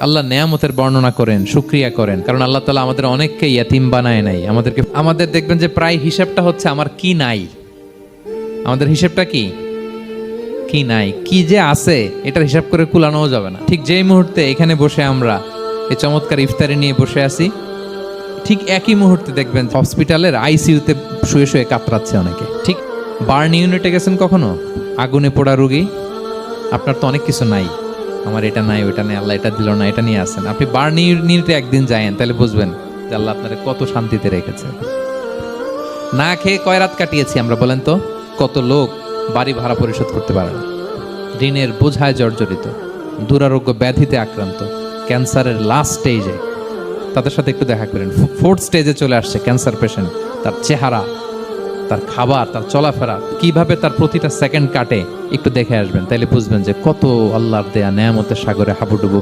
আল্লাহ নেয়ামতের বর্ণনা করেন সুক্রিয়া করেন। কারণ আল্লাহ তালা আমাদের অনেককে ইয়াতিম বানায় নাই। আমাদেরকে, আমাদের দেখবেন যে প্রায় হিসাবটা হচ্ছে আমার কি নাই। আমাদের হিসেবটা কি? কি নাই। কি যে আছে, এটার হিসাব করে কুলানোও যাবে না। ঠিক যেই মুহূর্তে এখানে বসে আমরা এই চমৎকার ইফতারি নিয়ে বসে আছি, ঠিক একই মুহূর্তে দেখবেন হসপিটালের আইসিইউতে শুয়ে শুয়ে কাতরাচ্ছে অনেকে। ঠিক বার্ন ইউনিটে গেছেন কখনো? আগুনে পোড়া রুগী? আপনার তো অনেক কিছু নাই। আমার এটা নাই, ওটা নেই, আল্লাহ এটা দিল না, এটা নিয়ে আসেন। আপনি বার্ন ইউনিটে একদিন যায়েন, তাহলে বুঝবেন যে আল্লাহ আপনার কত শান্তিতে রেখেছে। না খেয়ে কয় রাত কাটিয়েছি আমরা বলেন তো? কত লোক বাড়ি ভাড়া পরিশোধ করতে পারে না। ঋণের বোঝায় জর্জরিত, দুরারোগ্য ব্যাধিতে আক্রান্ত, ক্যান্সারের লাস্ট স্টেজে তাদের সাথে একটু দেখা করেন। ফোর্থ স্টেজে চলে আসছে ক্যান্সার পেশেন্ট তার চেহারা তার খাবার, তার চলাফেরা, কীভাবে তার প্রতিটা সেকেন্ড কাটে, একটু দেখে আসবেন, তাইলে বুঝবেন যে কত আল্লাহর দেয়া নেয়ামতের সাগরে হাবুডুবু